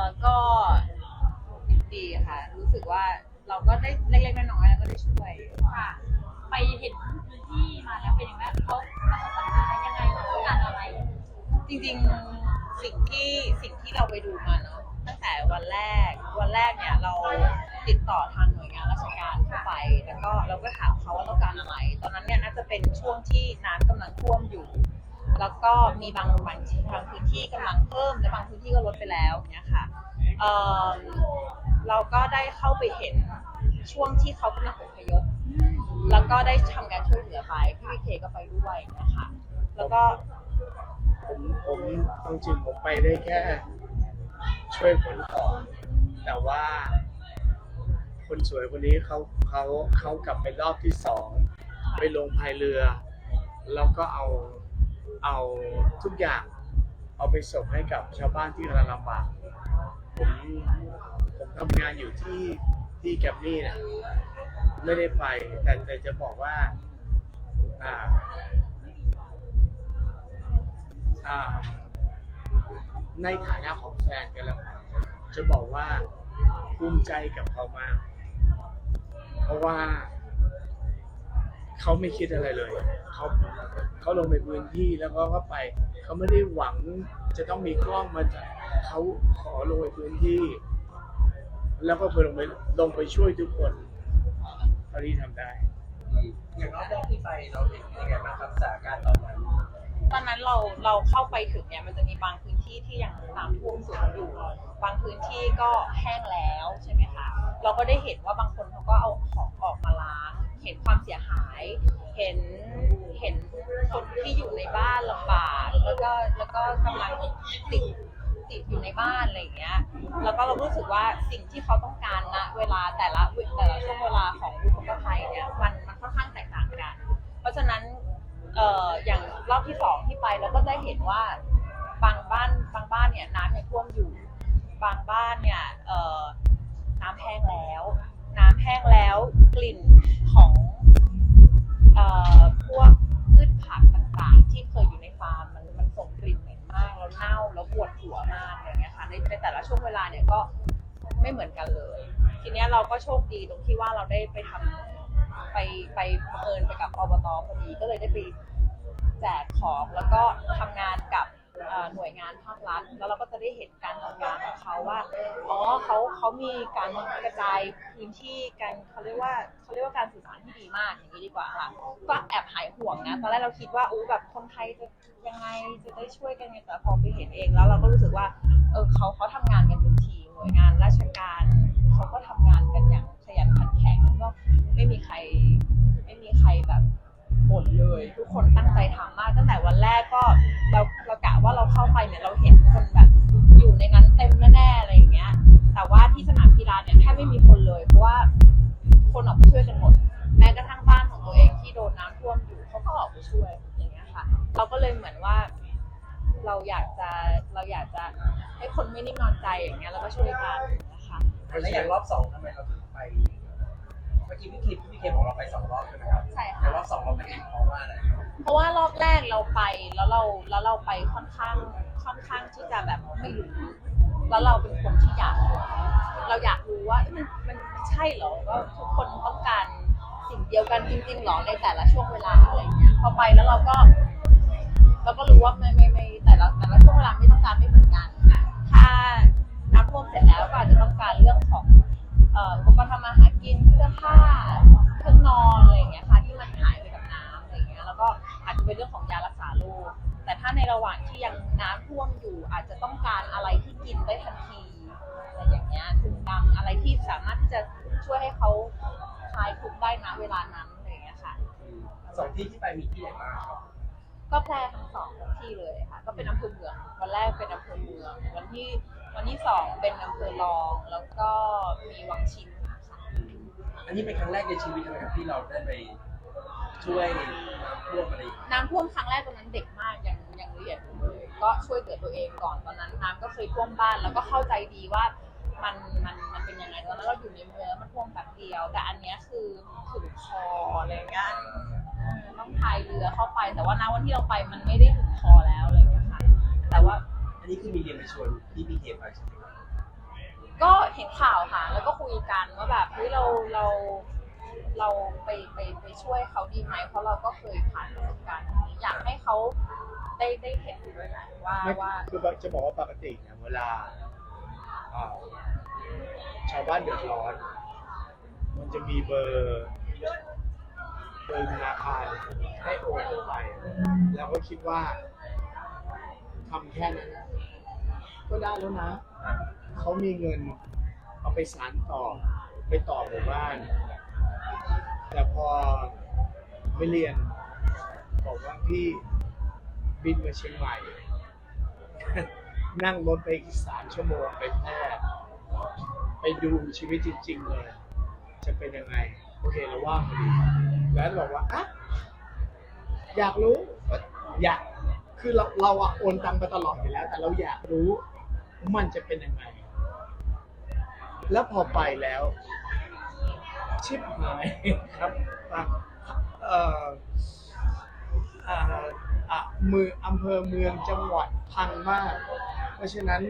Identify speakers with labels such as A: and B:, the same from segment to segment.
A: อก็ดีค่ะ รู้สึกว่าเราก็ได้เล็กๆน้อยๆแล้วก็ได้ช่วย
B: ค่ะ ไปเห็นพื้นที่มาแล้วเป็นยังไงเขาประสบปัญหายังไงเขาต้องการอะไร
A: จริงๆสิ่งที่สิ่งที่เราไปดูมาเนาะตั้งแต่วันแรก วันแรกเนี่ยเราติดต่อทางหน่วยงานราชการเข้าไป แล้วก็เราก็ถามเขาว่าต้องการอะไร ตอนนั้นเนี่ยน่าจะเป็นช่วงที่น้ำกำลังท่วมอยู่ แล้วก็มีบางบางบางพื้นที่กำลังเพิ่มและบางพื้นที่ก็ลดไปแล้วเนี่ยค่ะเอ่อเราก็ได้เข้าไปเห็นช่วงที่เขากำลังอพยพแล้วก็ได้ทำการช่วยเหลือไปพี่วิเคก็ไปด้วยนะคะแล้วก็
C: ผมผมจริงผมไปได้แค่ ช่วยขนของแต่ว่า คนสวยคนนี้เขาเขาเขากลับไปรอบที่สองไปลงพายเรือ แล้วก็เอา เอาทุกอย่างเอาไปส่งให้กับชาวบ้านที่กำลังลำบากผมผมทำงานอยู่ที่ที่แกรมมี่นี่ยไม่ได้ไปแต่แต่จะบอกว่าอ่าอ่า ในฐานะของแฟนกันแล้วจะบอกว่าภูมิใจกับเขามาก เพราะว่า เขาไม่คิดอะไรเลยเขาเขาลงไปพื้นที่แล้วก็ก็ไป เขาไม่ได้หวังจะต้องมีกล้องมาจับเขาขอลงไปพื้นที่ แล้วก็ลงไปลงไปช่วยทุกคนเท่าที่ทำได้
D: อย่างรอบแรกที่ไปเราเห็นยังไงบ้างครับสถานการณ์ตอนนั้น
A: ตอนนั้นเราเราเข้าไปถึงเนี่ยมันจะมีบางพื้นที่ที่ยังน้ำท่วมสูงอยู่ บางพื้นที่ก็แห้งแล้วใช่ไหมคะ เราก็ได้เห็นว่าบางคนเขาก็เอาของออกมาล้าง เห็นความเสียหาย เห็นเห็นคนที่อยู่ในบ้านลำบากแล้วก็แล้วก็กำลังติดติดอยู่ในบ้านอะไรอย่างเงี้ย แล้วก็เรารู้สึกว่าสิ่งที่เขาต้องการณเวลาแต่ละแต่ละช่วงเวลาของอุทกภัยเนี่ยมันมันค่อนข้างแตกต่างกัน เพราะฉะนั้นเอ่ออย่างรอบที่สองที่ไปเราก็ได้เห็นว่าบางบ้านบางบ้านเนี่ยน้ำยังท่วมอยู่ บางบ้านเนี่ยเอ่อน้ำแห้งแล้ว น้ำแห้งแล้วกลิ่นของ เอ่อพวกพืชผักต่างๆ ที่เคยอยู่ในฟาร์มมันมันส่งกลิ่นเหม็นมากแล้วเน่าแล้วปวดหัวมากอย่างเงี้ยค่ะในในแต่ละช่วงเวลาเนี่ยก็ไม่เหมือนกันเลย ทีเนี้ยเราก็โชคดีตรงที่ว่าเราได้ไปทำไปไปเอิญไปกับอบตพอดีก็เลยได้ไปแจกของแล้วก็ทำงานกับ หน่วยงานภาครัฐแล้วเราก็จะได้เห็นการทำงานของเขาว่าอ๋อเขาเขามีการกระจายพื้นที่การเขาเรียกว่าเขาเรียกว่าการสื่อสารที่ดีมากอย่างนี้ดีกว่าค่ะก็แอบหายห่วงนะตอนแรกเราคิดว่าอู้แบบคนไทยจะยังไงจะได้ช่วยกันไงแต่พอไปเห็นเองแล้วเราก็รู้สึกว่าเออเขาเขาทำงานกันเป็นทีมหน่วยงานราชการเขาก็ทำงานกันอย่างขยันขันแข็งก็ไม่มีใครไม่มีใครแบบหมดเลย ทุกคนตั้งใจทำมากตั้งแต่วันแรกก็ เข้าไปเนี่ยเราเห็น แล้วเราเป็นคนที่อยากรู้เราอยากรู้ว่ามันมันใช่เหรอว่าทุกคนต้องการสิ่งเดียวกันจริงๆหรอในแต่ละช่วงเวลาอะไรเงี้ยพอไปแล้วเราก็เราก็รู้ว่าไม่ไม่ไม่แต่ละแต่ละช่วงเวลาไม่ต้องการไม่เหมือนกันถ้าน้ำท่วมเสร็จแล้วก็อาจจะต้องการเรื่องของเอ่ออุปกรณ์ทำมาหารกินเสื้อผ้าเครื่องนอนอะไรเงี้ยค่ะที่มันหายไปกับน้ำอะไรเงี้ยแล้วก็อาจจะเป็นเรื่องของยารักษาโรค แต่ถ้าในระหว่างที่ยังน้ำท่วมอยู่อาจจะต้องการอะไรที่กินได้ทันทีอะไรอย่างเงี้ยถุงดำอะไรที่สามารถที่จะช่วยให้เขาคลายทุกข์ได้นะเวลานั้นอะไรอย่างเงี้ยค่ะ
D: สองที่ที่ไปมีที่ไหนบ้างครับ
A: ก็แพร่ทั้งสองที่เลยค่ะ ก็เป็นอำเภอเมืองวันแรกเป็นอำเภอเมืองวันที่วันที่สองเป็นอำเภอรอง แล้วก็มีวังชินค่ะ
D: อันนี้เป็นครั้งแรกในชีวิตนะครับที่เราได้ไป ช่วยน้ำท่วมอะไรอย่างเงี้ย
A: น้ำท่วมครั้งแรกตอนนั้นเด็กมากยังยังเรียนอยู่เลยก็ช่วยเหลือตัวเองก่อนตอนนั้นน้ำก็เคยท่วมบ้านแล้วก็เข้าใจดีว่ามันมันมันเป็นยังไงตอนนั้นเราอยู่ในเมืองมันท่วมแบบเดียว แต่อันเนี้ยคือถึงคออะไรเงี้ยเออต้องพายเรือเข้าไป แต่ว่าน้ำวันที่เราไปมันไม่ได้ถึงคอแล้วอะไรเงี้ยค่ะแต่ว่า
D: อันนี้คือมีเรียนไปชวนที่พีเคไปใช่ไหมครับ
A: ก็เห็นข่าวค่ะ แล้วก็คุยกันว่าแบบเฮ้ยเราเรา เราไปไปไปช่วยเขาดีไหมเพราะเราก็เคยผ่านประสบการณ์นี้อยากให้เขาได้ได้เห็นด้วยนะว่า
C: ไม่
A: ว่า
C: คือจะบอกว่าปกติเนี่ยเวลาอ่าชาวบ้านเดือดร้อน มันจะมีเบอร์เบอร์ธนาคารให้โอนเข้าไปแล้วก็คิดว่าทำแค่นั้นก็ได้แล้วนะ เขามีเงินเอาไปสารต่อไปต่อหมู่บ้าน แต่พอไม่เรียน บอกว่าพี่บินมาเชียงใหม่ นั่งรถไปอีกสามชั่วโมงไปแพร่ไปดูชีวิตจริง ๆ เลย จะเป็นยังไง โอเคเราว่างพอดีแล้วบอกว่าอะอยากรู้ อยากคือเราเราอะโอนตังไปตลอดอยู่แล้ว แต่เราอยากรู้มันจะเป็นยังไง แล้วพอไปแล้ว ชิบหายครับอะเอ่ออะมืออำเภอเมืองจังหวัดพังมาก เพราะฉะนั้น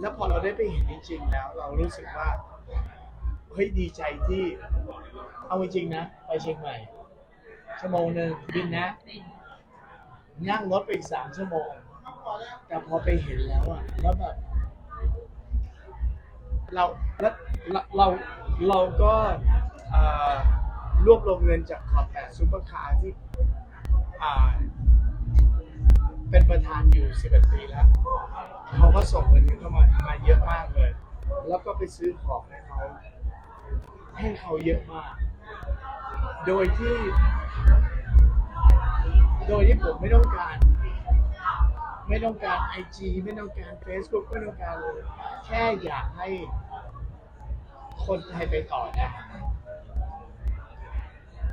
C: แล้วพอเราได้ไปเห็นจริงๆแล้ว เรารู้สึกว่าเฮ้ยดีใจที่เอาจริงๆนะ ไปเชียงใหม่ชั่วโมงหนึ่งบินนะนั่งรถไปอีกสามชั่วโมง แต่พอไปเห็นแล้วอะแล้วแบบเราแล้วเรา เราก็เอ่อรวบรวมเงินจากขอบแปดซูเปอร์คาร์ที่อ่าเป็นประธานอยู่11ปีแล้ว เขาก็ส่งเงินเข้ามามาเยอะมากเลย แล้วก็ไปซื้อของให้เขาให้เขาเยอะมาก โดยที่ โดยที่ผมไม่ต้องการ ไม่ต้องการไอจีไม่ต้องการ Facebook ไม่ต้องการเลย แค่อยากให้ คนไทยไปต่อได้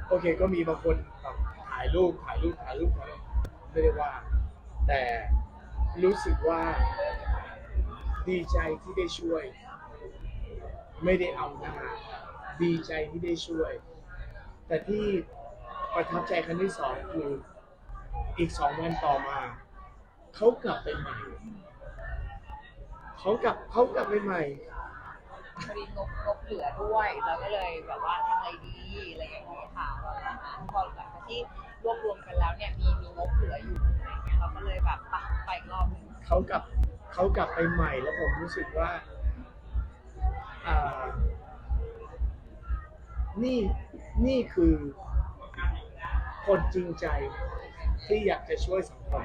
C: โอเคก็มีบางคนแบบถ่ายรูปถ่ายรูปถ่ายรูปถ่ายรูปไม่ได้ว่า แต่รู้สึกว่าดีใจที่ได้ช่วย ไม่ได้เอาหน้าดีใจที่ได้ช่วย แต่ที่ประทับใจครั้งที่สองคืออีกสองวันต่อมา เขากลับไปใหม่ เขากลับเขากลับไปใหม่
A: พอดีงบงบเหลือด้วยเราก็เลยแบบว่าทำอะไรดีอะไรอย่างนี้ค่ะประมาณนั้นพอหลังจากที่รวบรวมกันแล้วเนี่ยมีมีงบเหลืออยู่อะไรเงี้ยเราก็เลยแบบไปไปอีกรอบหนึง
C: เขากลับเขากลับไปใหม่แล้วผมรู้สึกว่าอ่านี่นี่คือคนจริงใจที่อยากจะช่วยสังคม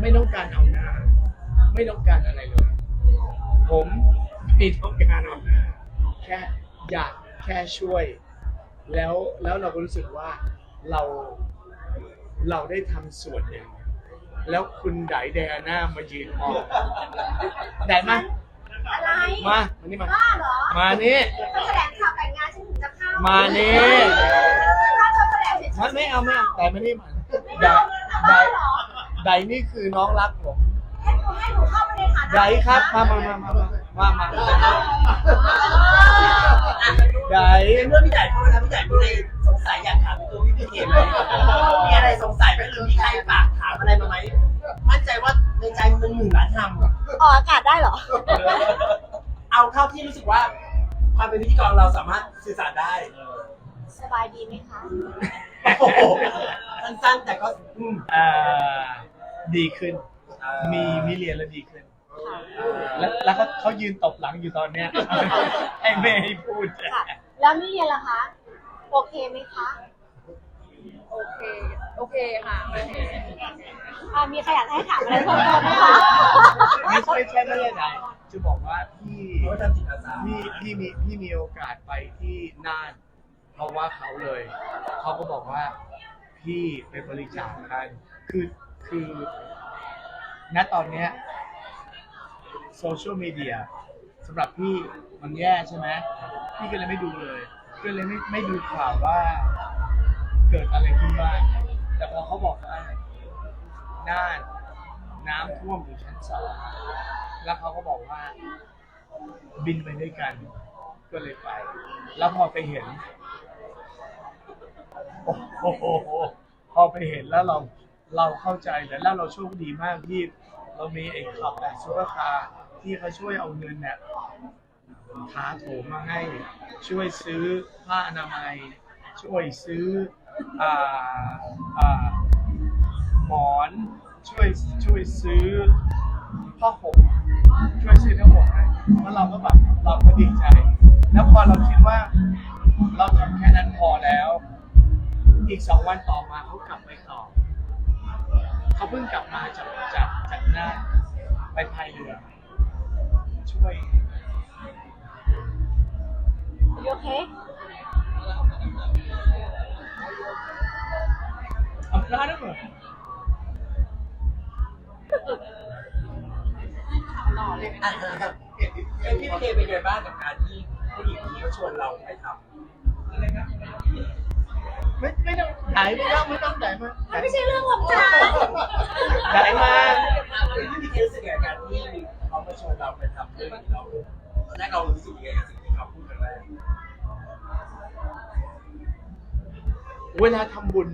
C: ไม่ต้องการเอาหน้า ไม่ต้องการอะไรเลย ผมไม่ต้องการเอาหน้าแค่อยากแค่ช่วย แล้วแล้วเราก็รู้สึกว่าเราเราได้ทำส่วนหนึ่งแล้วคุณไดแดอาน่ามายืนมองไดมา
E: อะไร
C: มามานี่มา
E: บ้าเหรอ
C: มานี่
E: จะแถลงข่าวแต่งงานฉันถึงจะเข้า
C: มานี่
E: ถ้าเธอแถลงเฉยๆ
C: มันไม่เอาไม่เอาแต่มานี่มาไดไดไดนี่คือน้องรักผม
E: ให้หนูให้หนูเข้าไปในฐานะ
C: ไดครับ มามามามามามามาได
D: เมื่อพี่ใหญ่พูดแล้วพี่ใหญ่พูดเลยสงสัยอยากถามตัวพี่พีเคไหมมีอะไรสงสัยไหมหรือมีใครฝากถามอะไรมาไหมมั่นใจว่าในใจมันเป็นหมื่นล้านคำ
E: ออกอากาศได้เหรอ
D: เอาเท่าที่รู้สึกว่าความเป็นพิธีกรเราสามารถสื่อสารได้
E: สบายดีไหมคะ
D: โอ้โหสั้นๆแต่ก็อืม
C: อ่าดีขึ้น มีมีเรียนแล้วดีขึ้น แล้วแล้วเขาเขายืนตบหลังอยู่ตอนเนี้ย ให้แม่ให้พูด
E: ค่ะ แล้วนี่เรียนล่ะคะ โอเคไหมคะ
A: โอเค โอเคค่ะโอเค
E: อ่ามีใครอยากให้ถามอะไรเพิ่มเติมไหมคะ
C: ไม่ใช่ไม่ใช่ไม่ใช่ไหนจะบอกว่าพี่
D: เขาทำจิตอาสา
C: พี่พี่มีพี่มีโอกาสไปที่น่านเพราะว่าเขาเลย เขาก็บอกว่าพี่ไปบริจาคกันคือคือ ณตอนเนี้ยโซเชียลมีเดียสำหรับพี่มันแย่ใช่ไหมพี่ก็เลยไม่ดูเลย ก็เลยไม่ไม่ดูข่าวว่าเกิดอะไรขึ้นบ้างแต่พอเขาบอกว่าน่านน้ำท่วมอยู่ชั้นสองแล้วเขาก็บอกว่า บินไปด้วยกัน ก็เลยไป แล้วพอไปเห็น โอ้โหพอไปเห็นแล้วเรา เราเข้าใจแต่แล้วเราโชคดีมากที่เรามีไอ้ขับแบบซูเปอร์คาร์ที่เขาช่วยเอาเงินเนี่ยถาโถมมาให้ช่วยซื้อผ้าอนามัย ช่วยซื้ออ่าอ่าหมอนช่วยช่วยซื้อผ้าห่มช่วยซื้อทั้งหมดให้แล้วเราก็แบบเราก็ดีใจ แล้วพอเราคิดว่า เราทำแค่นั้นพอแล้ว อีกสองวันต่อมาเขากลับไป เขาเพิ่งกลับมาจากจากจากน่านไปพายเรือ ช่วย
E: you okay
C: อำนาจเหรอ
D: อะครับเป็นพี่พีเคเป็นไงบ้างกับการที่ผู้หญิงคนนี้เขาชวนเราไปทำ
C: ไม่ไม่ต้องไหนไม่ต้องไม่ต้องไหนมา
E: มันไม่ใช่เรื่องของเรา
C: ไหนมา
D: พี่พีเครู้สึกไงกับการที่เขามาชวนเราไปทำเรื่องนี้เราตอนแรกเรารู้สึกยังไงกับสิ่งที่เขาพูดกันแรก
C: เวลาทำบุญ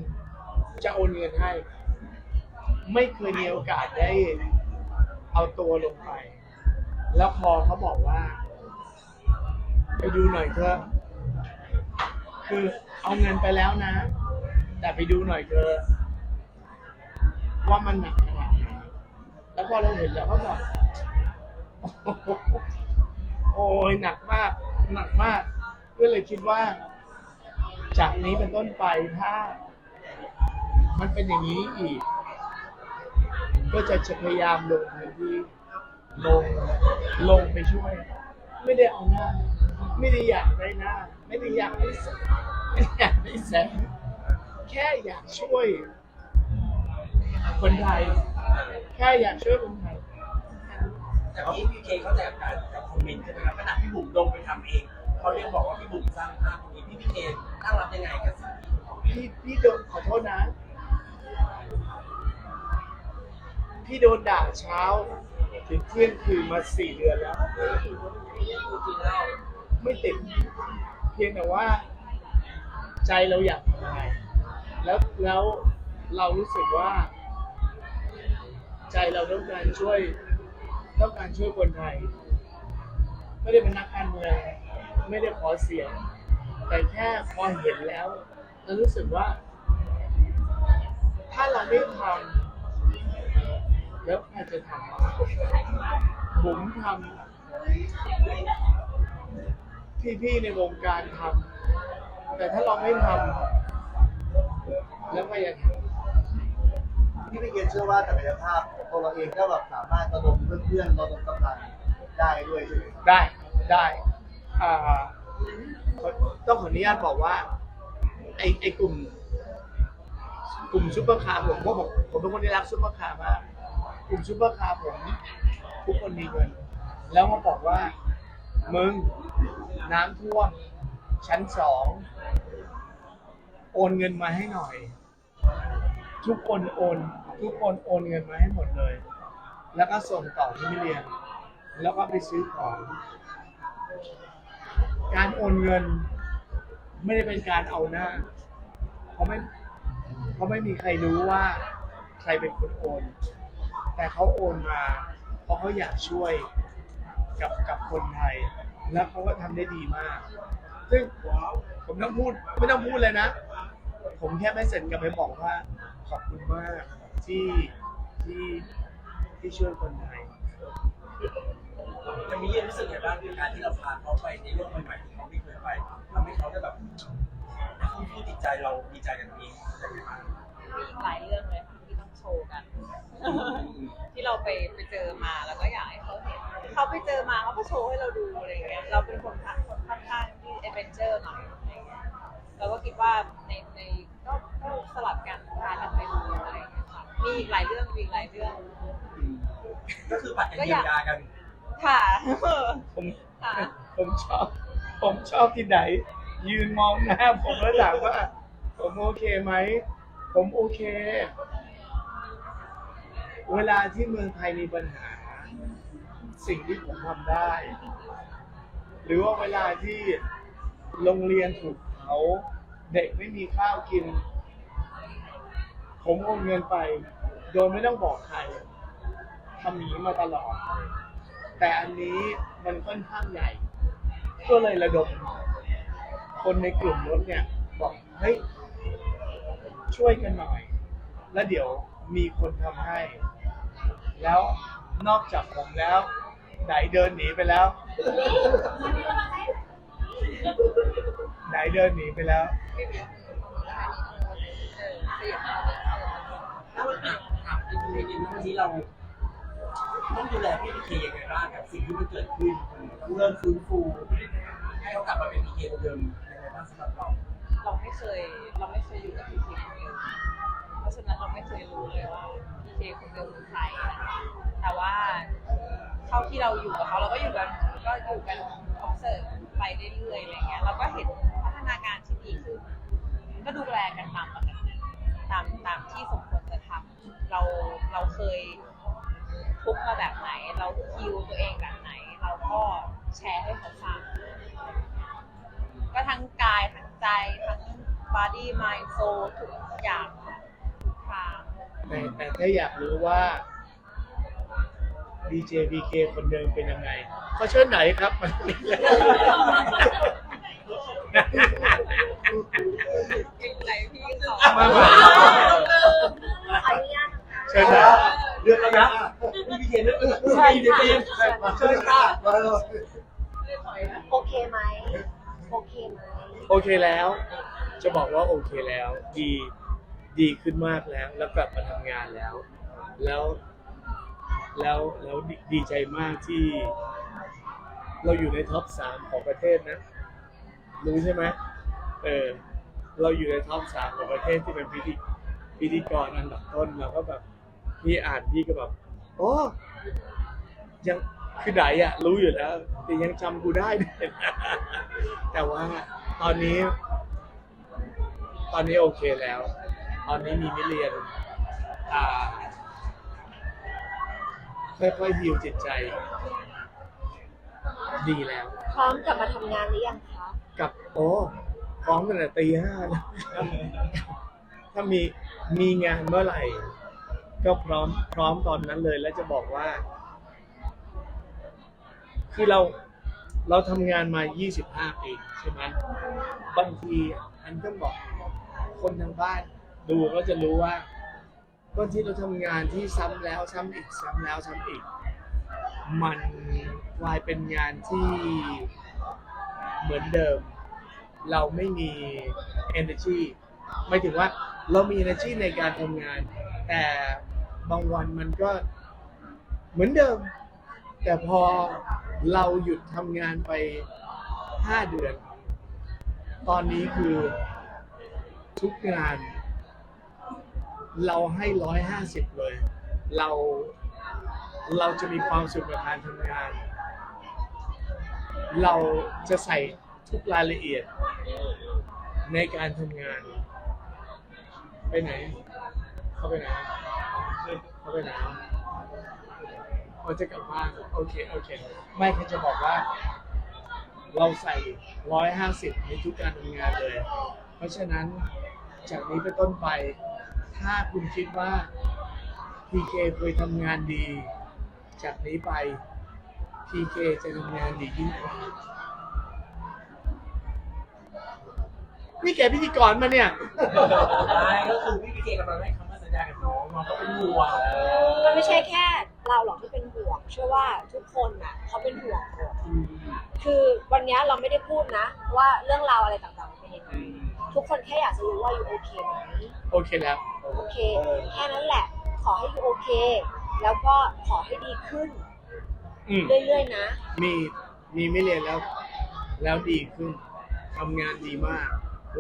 C: จะโอนเงินให้ ไม่เคยมีโอกาสได้เอาตัวลงไป แล้วพอเขาบอกว่า ไปดูหน่อยเถอะ คือเอาเงินไปแล้วนะ แต่ไปดูหน่อยเถอว่ามันหนักขนาดไหนแล้วพอเราเห็นแล้วก็แบบโอ้ยหนักมาก หนักมากก็เลยคิดว่า จากนี้เป็นต้นไปถ้า มันเป็นอย่างนี้อีก ก็จะจะพยายามลงพื้นที่ลงลงไปช่วย ไม่ได้เอาหน้า ไม่ได้อยากได้หน้า ไม่ได้อยากได้แสงไม่ได้อยากได้แสงแค่อยากช่วยคนไทย แค่อยากช่วยคนไทย
D: แต่ว่าพี่พีเคเขาใจกับการกับคอมเมนต์ใช่ไหมครับขณะพี่บุ๋มลงไปทำเองเขาเรียกบอกว่าพี่บุ๋มสร้างภาพตรงนี้พี่พีเคตั้งรับยังไงกับสิ่งที่ขอมเมน
C: พี่พี่โดนขอโทษนะ พี่โดนด่าเช้า ถึงเที่ยงคืนมาสี่เดือนแล้ว
D: จริงๆแล้ว
C: ไม่ติด พียงแต่ว่า ใจเราอยากทำอะไรแล้วแล้วเรารู้สึกว่า ใจเราต้องการช่วยต้องการช่วยคนไทย ไม่ได้เป็นนักการเมืองไม่ได้ขอเสียง แต่แค่พอเห็นแล้วเรารู้สึกว่า ถ้าเราไม่ทำแล้วใครจะทำผมทำ พี่ๆในวงการทำแต่ถ้าเราไม่ทำแล้วใครจะทำ
F: พี่ไม่เกียนเชื่อว่าศักยภาพของตัวเราเองก็แบบสามารถระดมเพื่อนๆระดมกำลังได้ด้วยใช่ไหมครับ
C: ได้ได้อ่าขอต้องขออนุญาตบอกว่าไอไอกลุ่ม กลุ่มซุปเปอร์คาร์ผมก็บอกผมเป็นคนที่รักซุปเปอร์คาร์มากกลุ่มซุปเปอร์คาร์ผมทุกคนมีเงิน แล้วมาบอกว่า มึง น้ำท่วม ชั้นสอง โอนเงินมาให้หน่อย ทุกคนโอน ทุกคนโอนเงินมาให้หมดเลย แล้วก็ส่งต่อที่มิเรียน แล้วก็ไปซื้อของ การโอนเงิน ไม่ได้เป็นการเอาหน้าเพราะไม่เพราะไม่มีใครรู้ว่าใครเป็นคนโอน แต่เขาโอนมา เพราะเขาอยากช่วย กับกับคนไทย แล้วเขาก็ทำได้ดีมาก ซึ่งผมต้องพูดไม่ต้องพูดเลยนะ ผมแค่ไม่เสร็จกลับไปบอกว่า ขอบคุณมากที่ที่ที่ช่วยคนไทย
D: จะมีรู้สึกยังไงบ้างกับการที่เราพาเขาไปในโลกใหม่ๆที่เขาไม่เคยไปทำให้เขาได้แบบที่จิตใจเราดีใจกันนี้ยังไงบ้าง
A: มีอีกหลายเรื่องเลยค่ะที่ต้อง โชว์กัน ที่เราไปไปเจอมาแล้วก็อยากให้เขาเห็นเขาไปเจอมาเขาก็โชว์ให้เราดูอะไรเงี้ยเราเป็นคนค่อนคนค่อนข้างที่เอเวนเจอร์หน่อยอะไรเงี้ยเราก็คิดว่าในในก็ก็สลับกันพากันไปดูอะไรเงี้ยค่ะมีอีกหลายเรื่องมีอีกหลายเรื่อง
D: ก็คือปัดกันเยียวยากัน
C: ผ
A: ค่ะ
C: ม
A: ค่ะ
C: ผมชอบ ผมชอบที่ไหน ยืนมองหน้าผมแล้วถามว่า ผมโอเคไหม ผมโอเค เวลาที่เมืองไทยมีปัญหา สิ่งที่ผมทำได้ หรือว่าเวลาที่โรงเรียนถูกเผาเด็กไม่มีข้าวกิน ผมโอนเงินไป โดยไม่ต้องบอกใครทำนี้มาตลอด แต่อันนี้มันค่อนข้างใหญ่ ก็เลยระดม คนในกลุ่มรถเนี่ยบอกเฮ้ยช่วยกันหน่อย แล้วเดี๋ยวมีคนทำให้ แล้วนอกจากผมแล้ว ไหนเดินหนีไปแล้ว ไหนเดินหนีไปแล้ว
D: ถ้าว่าถามจริงๆวันนี้เราต้องดูแลพี่พีเคยังไงบ้างกับสิ่งที่มันเกิดขึ้นต้องเริ่มฟื้นฟูให้เขากลับมาเป็นพีเคเดิมยังไงบ้างสำหรับเรา
A: เราไม่เคยเราไม่เคยอยู่กับพีเคคนเดิมเพราะฉะนั้นเราไม่เคยรู้เลยว่าพี เคคนเดิมคือใครแต่ว่าเท่าที่เราอยู่กับเขาเราก็อยู่กันก็อยู่กัน observe ไปเรื่อยๆอะไรเงี้ยเราก็เห็นพัฒนาการที่ดีขึ้นก็ดูแลกันตามปกติตามตามที่สมควรจะทำเราเราเคยทุกมาแบบไหน เราคิวตัวเองแบบไหน เราก็แชร์ให้เขาฟังก็ทั้งกายทั้งใจทั้ง body mind soul ทุกอย่าง
C: แต่แต่ถ้าอยากรู้ว่า DJ PK คนเดิมเป็นยังไงเขาเชิญไหนครับมันมีเลย
A: ใจพี่เขา
C: มามา
E: ขออนุญาตนะคะ
C: เชิญไหน
D: เรื่องแล้วนะพี่พีเคเรื่องใช่เดี๋ยวเองเชิญค่ะ
F: มาเลย
E: โอเคไหมโอเคไหม
C: โอเคแล้ว จะบอกว่าโอเคแล้ว ดี ดีขึ้นมากแล้ว แล้วกลับมาทำงานแล้ว แล้วแล้วแล้วดีดีใจมากที่ เราอยู่ในท็อปสามของประเทศนะ รู้ใช่ไหมเออ เราอยู่ในท็อปสามของประเทศที่เป็นพิธีพิธีกรอันดับต้นเราก็แบบพี่อ่านพี่ก็แบบโอ้ยังคือไหนอะรู้อยู่แล้ว แต่ยังจำกูได้เลยนะแต่ว่าตอนนี้ ตอนนี้โอเคแล้ว ตอนนี้มีมิเรียนอ่าค่อยๆฮิวจิตใจ ดีแล้ว
E: พร้อมกลับมาทำงานหรือยังคะ
C: กับโอ้พร้อมกันแต่ตีห้าแล้วถ้ามีมีงานเมื่อไหร่ ก็พร้อมพร้อมตอนนั้นเลยแล้วจะบอกว่า คือเราเราทำงานมา 25 ปี ใช่ไหมบางทีอันต้องบอกคนทางบ้าน ดูก็จะรู้ว่าบางทีเราทำงานที่ซ้ำแล้วซ้ำอีกซ้ำแล้วซ้ำอีก มันกลายเป็นงานที่เหมือนเดิม เราไม่มี energy ไม่ถึงว่าเรามี energy ในการทำงาน แต่บางวันมันก็เหมือนเดิม แต่พอเราหยุดทำงานไป 5 เดือน ตอนนี้คือทุกงาน เราให้ร้อยห้าสิบเลย เราเราจะมีความสุขกับการทำงาน เราจะใส่ทุกรายละเอียดในการทำงาน ไปไหน เข้าไปไหนเข้าไปไหนเขาจะกลับบ้านโอเคโอเค ไม่แค่จะบอกว่า เราใส่ร้อยห้าสิบในทุกการทำงานเลย เพราะฉะนั้นจากนี้เป็นต้นไป ถ้าคุณคิดว่า PK เคยทำงานดี จากนี้ไป PK จะทำงานดียิ่งกว่านี่แกพิธีกรมาเนี่ย
D: ใช่ก็คือพี่พีเคกำลังให้คำมั่นสัญญากับน้องน้องก็เป็นห่วง
E: มันไม่ใช่แค่เราหรอกที่เป็นห่วงเชื่อว่าทุกคนน่ะเขาเป็นห่วงหมดคือวันเนี้ยเราไม่ได้พูดนะ ว่าเรื่องราวอะไรต่างๆเป็นยังไงทุกคนแค่อยากจะรู้ว่าอยู่โอเคไหม
C: โอเคแล้ว
E: โอเค แค่นั้นแหละ ขอให้อยู่โอเค แล้วก็ขอให้ดีขึ้น
C: อืม
E: เรื่อยๆนะ
C: มีมีไม่เรียนแล้ว แล้วดีขึ้นทำงานดีมาก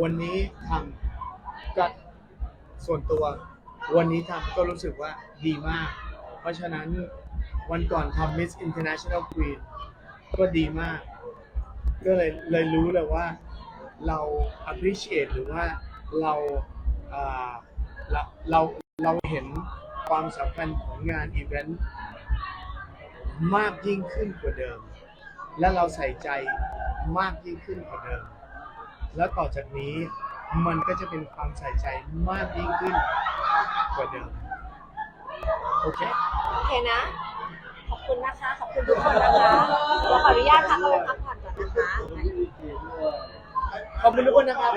C: วันนี้ทำก็ส่วนตัว วันนี้ทำก็รู้สึกว่าดีมาก เพราะฉะนั้นวันก่อนทำ Miss International Queen ก็ดีมาก ก็เลยเลยรู้เลยว่าเรา appreciate หรือว่าเราอ่า เราเราเราเห็นความสำคัญของงานอีเวนต์มากยิ่งขึ้นกว่าเดิม และเราใส่ใจมากยิ่งขึ้นกว่าเดิม แล้วต่อจากนี้มันก็จะเป็นความใส่ใจมากยิ่งขึ้นกว่าเดิม โอเค
E: โอเคนะ ขอบคุณนะนะคะ ขอบคุณทุกคนนะคะเดี๋ยวขออนุญาตพักเอาไปพักผ่อนก่อนนะคะ
C: ขอบคุณทุกคนนะครับ